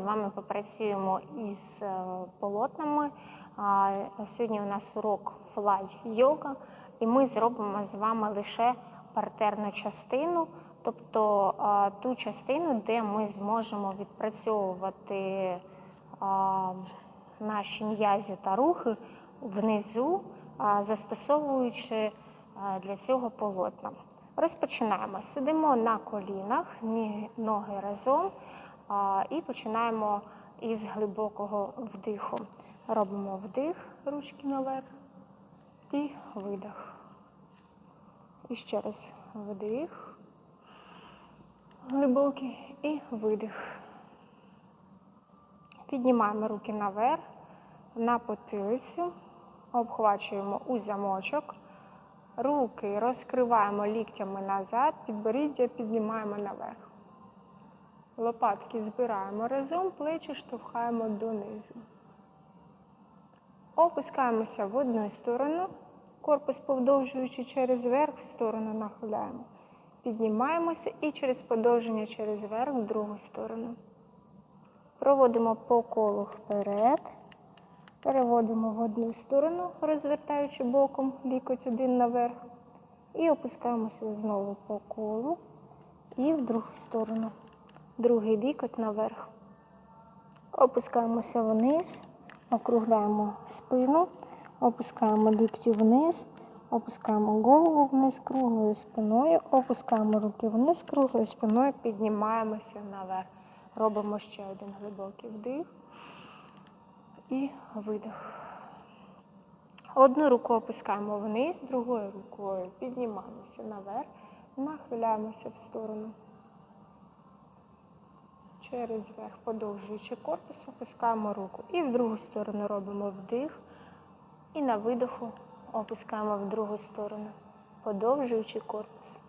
з вами попрацюємо із е, полотнами. Сьогодні у нас урок флай йога, і ми зробимо з вами лише партерну частину, тобто ту частину, де ми зможемо відпрацьовувати наші м'язі та рухи внизу, застосовуючи для цього полотна. Розпочинаємо. Сидимо на колінах, ноги разом і починаємо із глибокого вдиху. Робимо вдих, ручки наверх і видих. І ще раз вдих, глибокий і видих. Піднімаємо руки наверх, на потилицю, обхвачуємо у замочок. Руки розкриваємо ліктями назад, підборіддя піднімаємо наверх. Лопатки збираємо разом, плечі штовхаємо донизу. Опускаємося в одну сторону, корпус подовжуючи через верх, в сторону нахиляємо. Піднімаємося і через подовження через верх в другу сторону. Проводимо по колу вперед. Переводимо в одну сторону, розвертаючи боком лікоть один наверх. І опускаємося знову по колу і в другу сторону. Другий лікоть наверх. Опускаємося вниз, округляємо спину, опускаємо лікті вниз, опускаємо голову вниз круглою спиною, опускаємо руки вниз круглою спиною, піднімаємося наверх. Робимо ще один глибокий вдих і видих. Одну руку опускаємо вниз, другою рукою піднімаємося наверх, нахиляємося в сторону. Через верх, подовжуючи корпус, опускаємо руку. І в другу сторону робимо вдих. І на видиху опускаємо в другу сторону, подовжуючи корпус.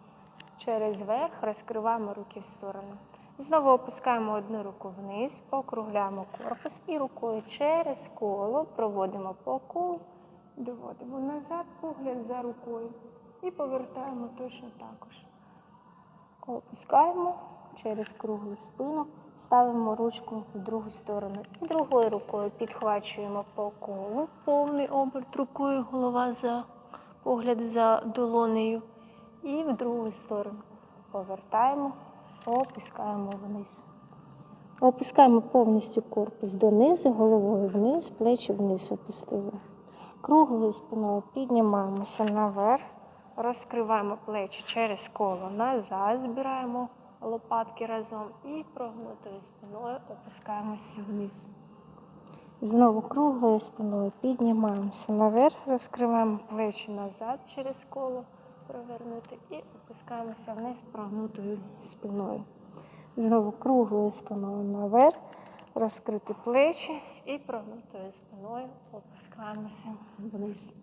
Через верх розкриваємо руки в сторону. Знову опускаємо одну руку вниз, округляємо корпус і рукою через коло проводимо по колу, доводимо назад, погляд за рукою і повертаємо точно також. Опускаємо через круглу спину, ставимо ручку в другу сторону. І другою рукою підхвачуємо по колу, повний оберт рукою, голова за погляд за долонею. І в другу сторону повертаємо, опускаємо вниз. Опускаємо повністю корпус донизу, головою вниз, плечі вниз опустили. Круглою спиною піднімаємося наверх, розкриваємо плечі через коло назад, збираємо лопатки разом і прогнутою спиною опускаємося вниз. Знову круглою спиною піднімаємося наверх, розкриваємо плечі назад через коло провернути і опускаємося вниз прогнутою спиною. Знову круглою спиною наверх, розкрити плечі і прогнутою спиною опускаємося вниз.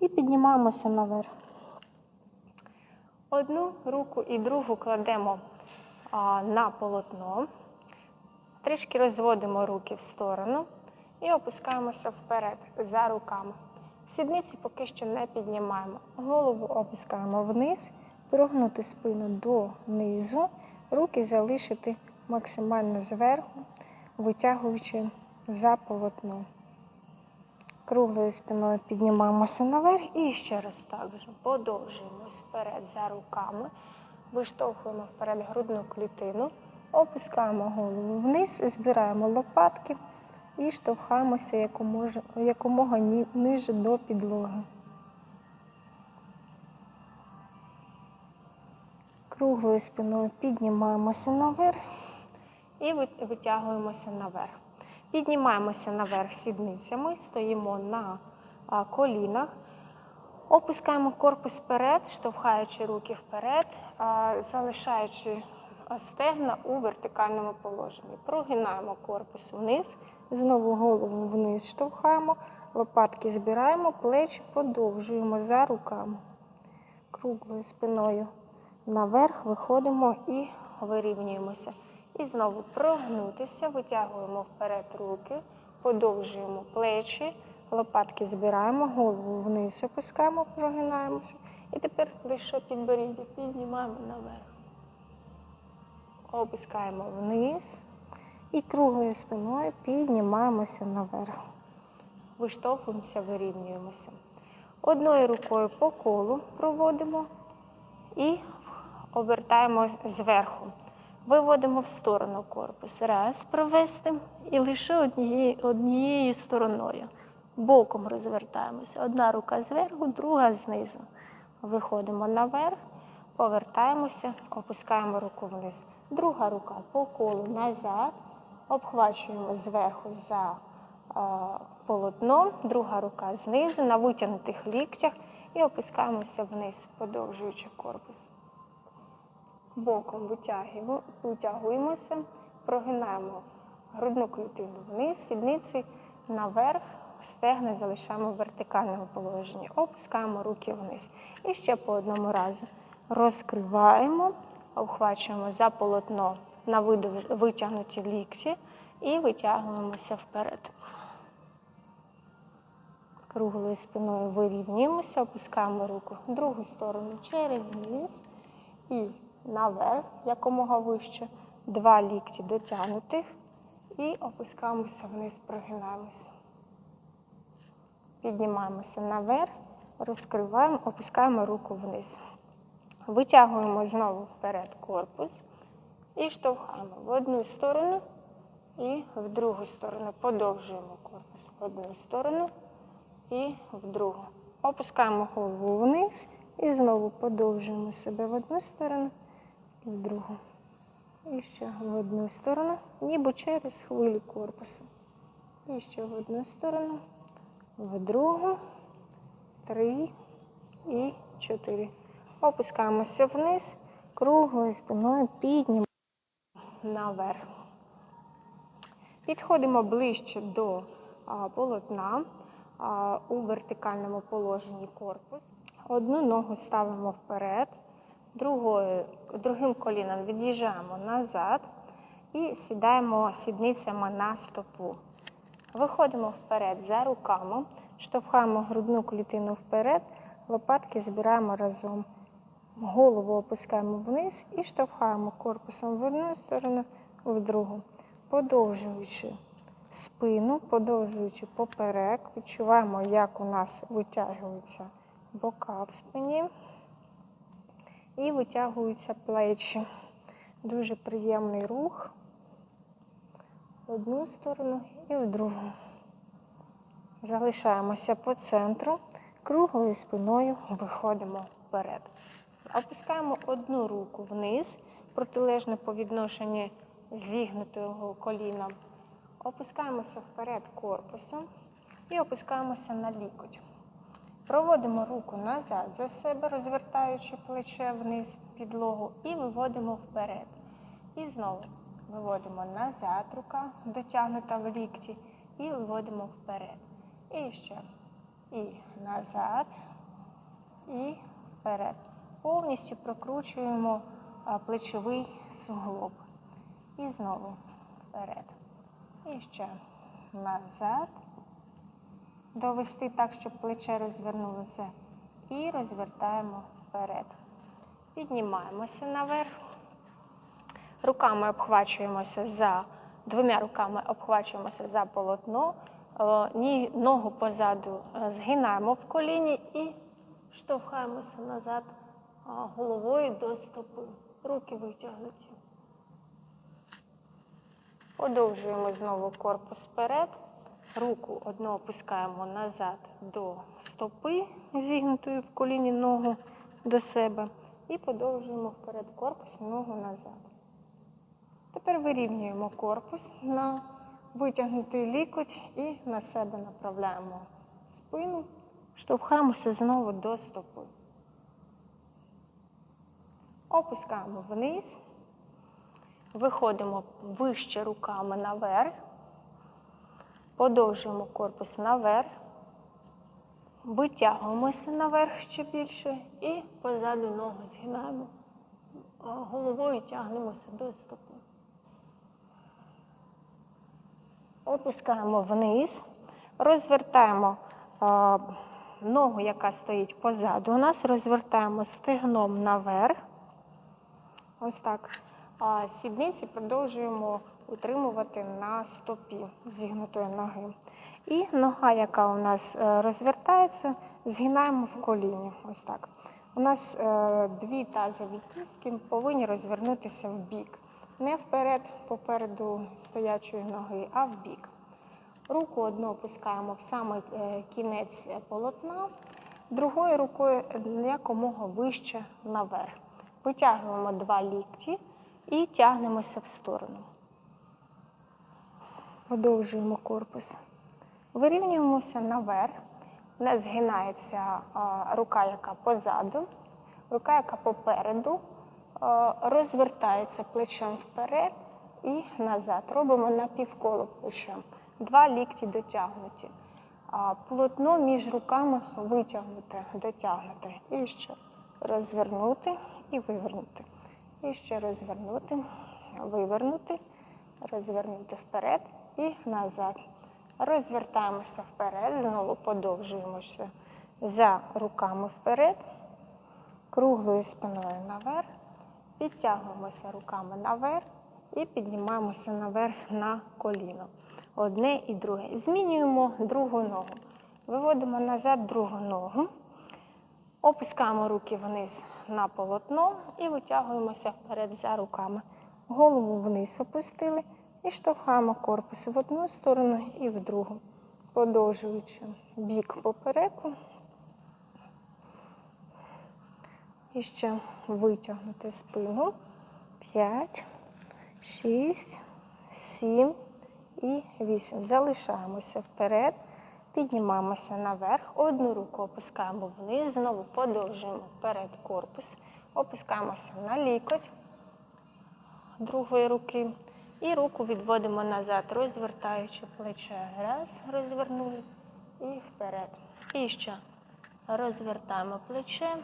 І піднімаємося наверх. Одну руку і другу кладемо на полотно, трішки розводимо руки в сторону і опускаємося вперед за руками. Сідниці поки що не піднімаємо. Голову опускаємо вниз, прогнути спину донизу, руки залишити максимально зверху, витягуючи за полотно. Круглою спиною піднімаємося наверх і ще раз так же подовжуємось вперед за руками, виштовхуємо вперед грудну клітину, опускаємо голову вниз, збираємо лопатки і штовхаємося якомога, якомога ниже до підлоги. Круглою спиною піднімаємося наверх і витягуємося наверх. Піднімаємося наверх сідницями, стоїмо на колінах, опускаємо корпус вперед, штовхаючи руки вперед, залишаючи стегна у вертикальному положенні. Прогинаємо корпус вниз, знову голову вниз штовхаємо, лопатки збираємо, плечі подовжуємо за руками. Круглою спиною наверх виходимо і вирівнюємося. І знову прогнутися, витягуємо вперед руки, подовжуємо плечі, лопатки збираємо, голову вниз опускаємо, прогинаємося. І тепер лише підборіддя піднімаємо наверх. Опускаємо вниз, І круглою спиною піднімаємося наверх. Виштовхуємося, вирівнюємося. Одною рукою по колу проводимо і обертаємо зверху. Виводимо в сторону корпус. Раз провести і лише однією, однією стороною. Боком розвертаємося. Одна рука зверху, друга знизу. Виходимо наверх, повертаємося, опускаємо руку вниз. Друга рука по колу назад, обхвачуємо зверху за а, полотном, друга рука знизу на витягнутих ліктях і опускаємося вниз, подовжуючи корпус. Боком витягуємо, витягуємося, прогинаємо грудну клітину вниз, сідниці наверх, стегни залишаємо в вертикальному положенні, опускаємо руки вниз. І ще по одному разу розкриваємо, обхвачуємо за полотно на витягнуті лікті і витягуємося вперед. Круглою спиною вирівнюємося, опускаємо руку в другу сторону через низ і наверх, якомога вище, два лікті дотягнутих і опускаємося вниз, прогинаємося. Піднімаємося наверх, розкриваємо, опускаємо руку вниз. Витягуємо знову вперед корпус і штовхаємо в одну сторону і в другу сторону. Подовжуємо корпус в одну сторону і в другу. Опускаємо голову вниз і знову подовжуємо себе в одну сторону в другу. І ще в одну сторону, ніби через хвилю корпусу. І ще в одну сторону, в другу, три і чотири. Опускаємося вниз, круглою спиною піднімаємо наверх. Підходимо ближче до полотна у вертикальному положенні корпус. Одну ногу ставимо вперед, другою, другим коліном від'їжджаємо назад і сідаємо сідницями на стопу. Виходимо вперед за руками, штовхаємо грудну клітину вперед, лопатки збираємо разом. Голову опускаємо вниз і штовхаємо корпусом в одну сторону, в другу, подовжуючи спину, подовжуючи поперек, відчуваємо, як у нас витягуються бока в спині і витягуються плечі. Дуже приємний рух в одну сторону і в другу. Залишаємося по центру, круглою спиною виходимо вперед. Опускаємо одну руку вниз, протилежно по відношенню зігнутого коліна. Опускаємося вперед корпусом і опускаємося на лікоть. Проводимо руку назад за себе, розвертаючи плече вниз в підлогу, і виводимо вперед. І знову виводимо назад, рука дотягнута в лікті, і виводимо вперед. І ще. І назад, і вперед. Повністю прокручуємо плечовий суглоб. І знову вперед. І ще назад. Довести так, щоб плече розвернулося. І розвертаємо вперед. Піднімаємося наверх. Руками обхвачуємося за двома руками обхвачуємося за полотно, Е, ногу позаду е, згинаємо в коліні і штовхаємося назад головою до стопи. Руки витягнуті. Подовжуємо знову корпус вперед. Руку одну опускаємо назад до стопи, зігнутої в коліні ногу до себе. І подовжуємо вперед корпус, ногу назад. Тепер вирівнюємо корпус на витягнутий лікоть і на себе направляємо спину, штовхаємося знову до стопи. Опускаємо вниз, виходимо вище руками наверх, подовжуємо корпус наверх, витягуємося наверх ще більше і позаду ногу згинаємо. Головою тягнемося до стопи. Опускаємо вниз, розвертаємо а, ногу, яка стоїть позаду. У нас розвертаємо стегном наверх. Ось так. А сідниці продовжуємо утримувати на стопі зігнутої ноги. І нога, яка у нас е, розвертається, згинаємо в коліні. Ось так. У нас е, дві тазові кістки повинні розвернутися в бік. Не вперед, попереду стоячої ноги, а в бік. Руку одну опускаємо в самий е, кінець полотна, другою рукою якомога вище наверх. Витягуємо два лікті і тягнемося в сторону. Подовжуємо корпус. Вирівнюємося наверх. У нас згинається рука, яка позаду, рука, яка попереду, розвертається плечем вперед і назад. Робимо напівколо плечем. Два лікті дотягнуті. А, полотно між руками витягнуте, дотягнуте. І ще розвернути і вивернути. І ще розвернути, вивернути, розвернути вперед і назад. Розвертаємося вперед, знову подовжуємося за руками вперед, круглою спиною наверх, підтягуємося руками наверх і піднімаємося наверх на коліно. Одне і друге. Змінюємо другу ногу. Виводимо назад другу ногу. Опускаємо руки вниз на полотно і витягуємося вперед за руками. Голову вниз опустили і штовхаємо корпус в одну сторону і в другу, подовжуючи бік попереку. І ще витягнути спину. 5, 6, 7 і 8. Залишаємося вперед. Піднімаємося наверх, одну руку опускаємо вниз, знову подовжуємо вперед корпус, опускаємося на лікоть другої руки і руку відводимо назад, розвертаючи плече. Раз, розвернули і вперед. І ще розвертаємо плече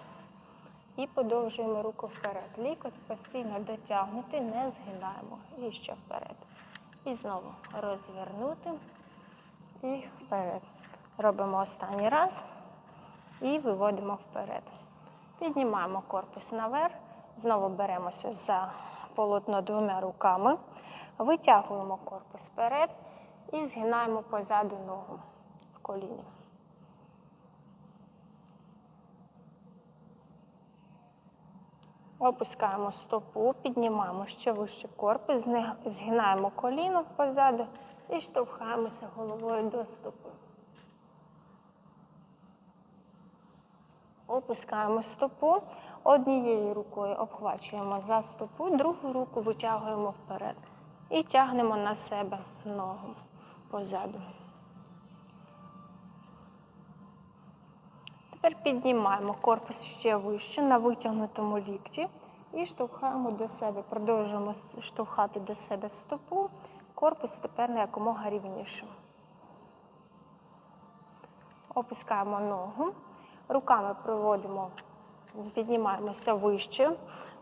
і подовжуємо руку вперед. Лікоть постійно дотягнути, не згинаємо. І ще вперед. І знову розвернути і вперед. Робимо останній раз і виводимо вперед. Піднімаємо корпус наверх, знову беремося за полотно двома руками, витягуємо корпус вперед і згинаємо позаду ногу в коліні. Опускаємо стопу, піднімаємо ще вище корпус, згинаємо коліно позаду і штовхаємося головою до стопи. Опускаємо стопу, однією рукою обхвачуємо за стопу, другу руку витягуємо вперед і тягнемо на себе ногу позаду. Тепер піднімаємо корпус ще вище на витягнутому лікті і штовхаємо до себе, продовжуємо штовхати до себе стопу, корпус тепер на якомога рівніше. Опускаємо ногу, руками проводимо, піднімаємося вище,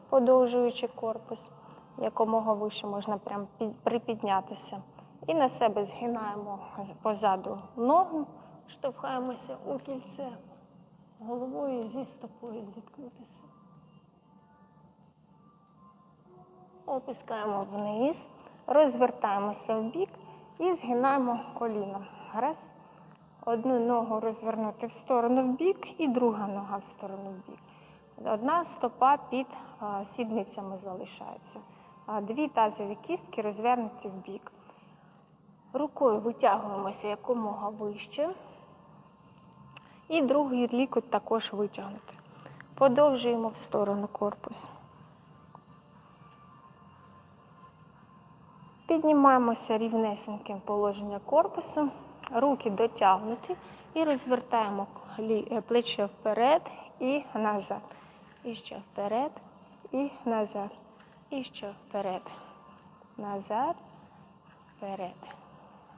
подовжуючи корпус. Якомога вище можна прям під- припіднятися. І на себе згинаємо позаду ногу, штовхаємося у кільце головою зі стопою зіткнутися. Опускаємо вниз, розвертаємося в бік і згинаємо коліно. Раз. Одну ногу розвернути в сторону в бік і друга нога в сторону в бік. Одна стопа під сідницями залишається. Дві тазові кістки розвернуті в бік. Рукою витягуємося якомога вище. І другий лікоть також витягнути. Подовжуємо в сторону корпус. Піднімаємося рівнесеньким положення корпусу, руки дотягнуті і розвертаємо е, плече вперед і назад. І ще вперед, і назад. І ще вперед. Назад, вперед,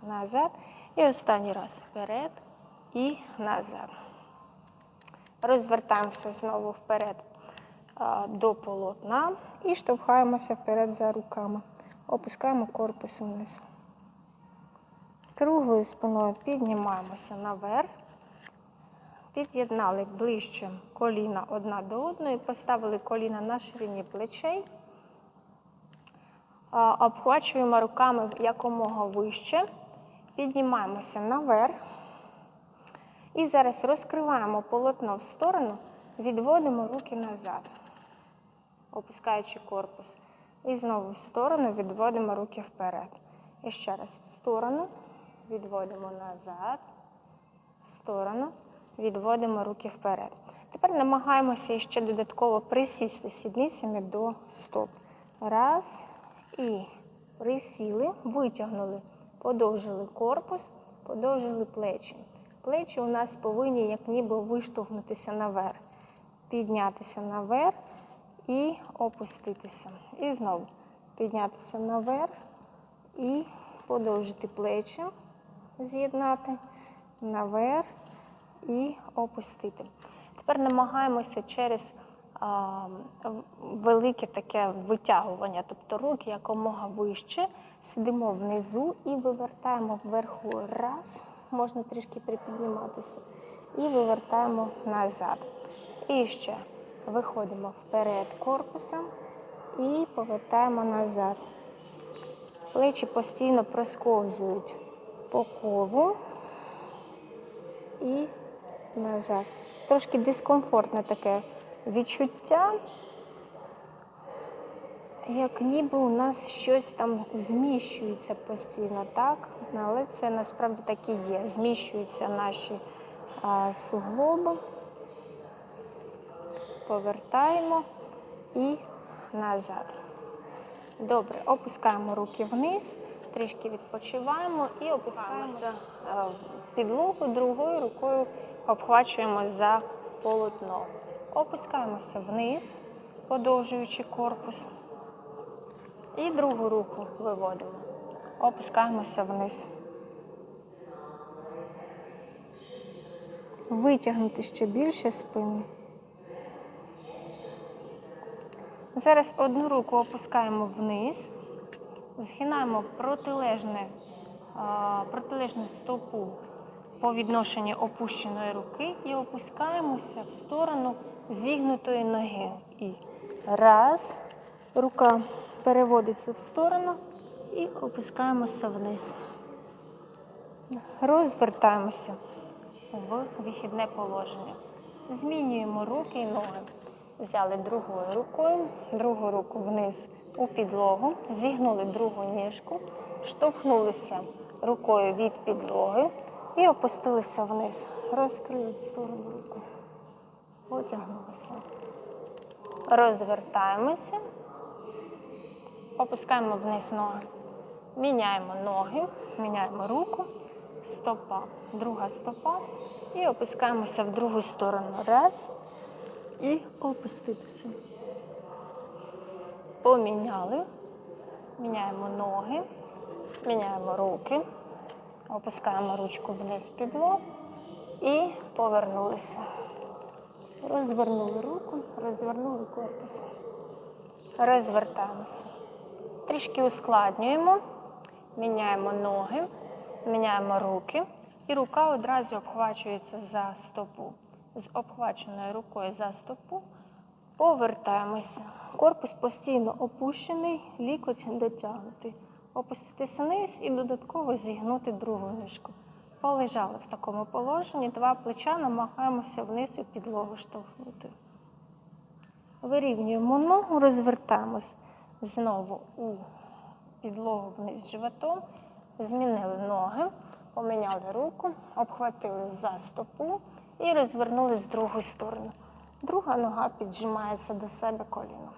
назад. І останній раз вперед і назад. Розвертаємося знову вперед до полотна і штовхаємося вперед за руками. Опускаємо корпус вниз. Круглою спиною піднімаємося наверх. Під'єднали ближче коліна одна до одної, поставили коліна на ширині плечей. Обхвачуємо руками якомога вище, піднімаємося наверх. І зараз розкриваємо полотно в сторону, відводимо руки назад, опускаючи корпус. І знову в сторону відводимо руки вперед. І ще раз в сторону, відводимо назад, в сторону, відводимо руки вперед. Тепер намагаємося ще додатково присісти сідницями до стоп. Раз. І присіли, витягнули, подовжили корпус, подовжили плечі. Плечі у нас повинні як ніби виштовхнутися наверх, піднятися наверх і опуститися. І знову піднятися наверх і подовжити плечі, з'єднати наверх і опустити. Тепер намагаємося через велике таке витягування, тобто руки якомога вище, сидимо внизу і вивертаємо вверху раз, можна трішки припідніматися, і вивертаємо назад. І ще виходимо вперед корпусом і повертаємо назад. Плечі постійно просковзують по колу і назад. Трошки дискомфортне таке відчуття, як ніби у нас щось там зміщується постійно, так? Але це насправді так і є. Зміщуються наші а, суглоби, повертаємо і назад. Добре, опускаємо руки вниз, трішки відпочиваємо і опускаємося в підлогу другою рукою обхвачуємо за полотно. Опускаємося вниз, подовжуючи корпус. І другу руку виводимо. Опускаємося вниз. Витягнути ще більше спину. Зараз одну руку опускаємо вниз, згинаємо протилежне, протилежну стопу по відношенню опущеної руки і опускаємося в сторону зігнутої ноги. І раз, рука переводиться в сторону і опускаємося вниз. Розвертаємося в вихідне положення. Змінюємо руки і ноги. Взяли другою рукою, другу руку вниз у підлогу, зігнули другу ніжку, штовхнулися рукою від підлоги і опустилися вниз. Розкрили сторону руку. Потягнулися. Розвертаємося, опускаємо вниз ноги. Міняємо ноги, міняємо руку, стопа, друга стопа. І опускаємося в другу сторону. Раз. І опуститися. Поміняли. Міняємо ноги, міняємо руки, опускаємо ручку вниз підлогу і повернулися. Розвернули руку, розвернули корпус. Розвертаємося. Трішки ускладнюємо, міняємо ноги, міняємо руки, і рука одразу обхвачується за стопу. З обхваченою рукою за стопу повертаємося. Корпус постійно опущений, лікоть дотягнутий. Опуститися вниз і додатково зігнути другу ніжку. Полежали в такому положенні, два плеча намагаємося вниз у підлогу штовхнути. Вирівнюємо ногу, розвертаємось знову у підлогу вниз животом, змінили ноги, поміняли руку, обхватили за стопу і розвернули з другої сторони. Друга нога піджимається до себе коліном.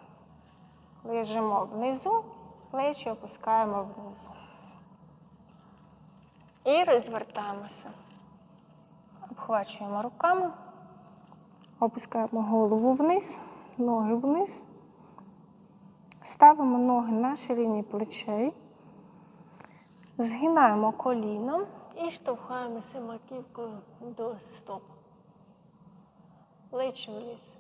Лежимо внизу, плечі опускаємо вниз. І розвертаємося. Обхвачуємо руками, опускаємо голову вниз, ноги вниз. Ставимо ноги на ширині плечей, згинаємо коліном і штовхаємося маківкою до стоп. Плечі вниз.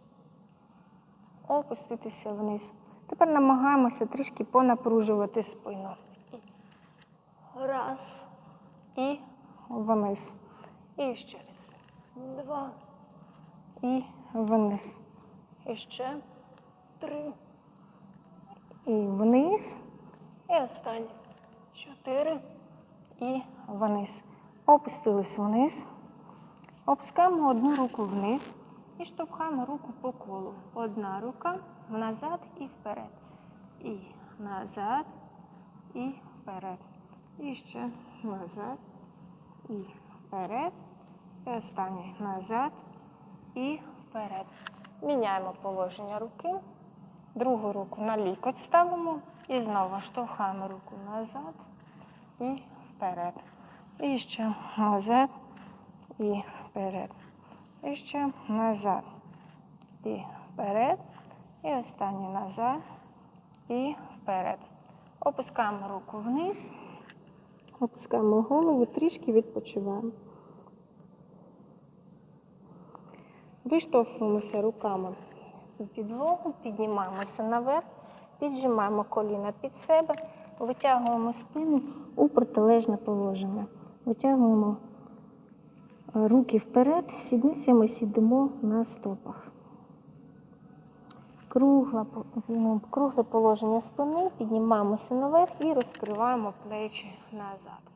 Опуститися вниз. Тепер намагаємося трішки понапружувати спину. Раз. І вниз. І ще раз. Два. І вниз. І ще три. І вниз. І останнє. Чотири. І вниз. Опустились вниз. Опускаємо одну руку вниз і штовхаємо руку по колу. Одна рука назад і вперед. І назад, і вперед. І ще назад, і вперед. І останнє назад і вперед. Міняємо положення руки. Другу руку на лікоть ставимо і знову штовхаємо руку назад і вперед. І ще назад і вперед. І ще назад і вперед. І останнє назад і вперед. Опускаємо руку вниз. Опускаємо голову, трішки відпочиваємо. Виштовхуємося руками у підлогу, піднімаємося наверх, піджимаємо коліна під себе, витягуємо спину у протилежне положення. Витягуємо е, руки вперед, сідницями сидимо на стопах. Кругле, ну, кругле положення спини, піднімаємося наверх і розкриваємо плечі назад.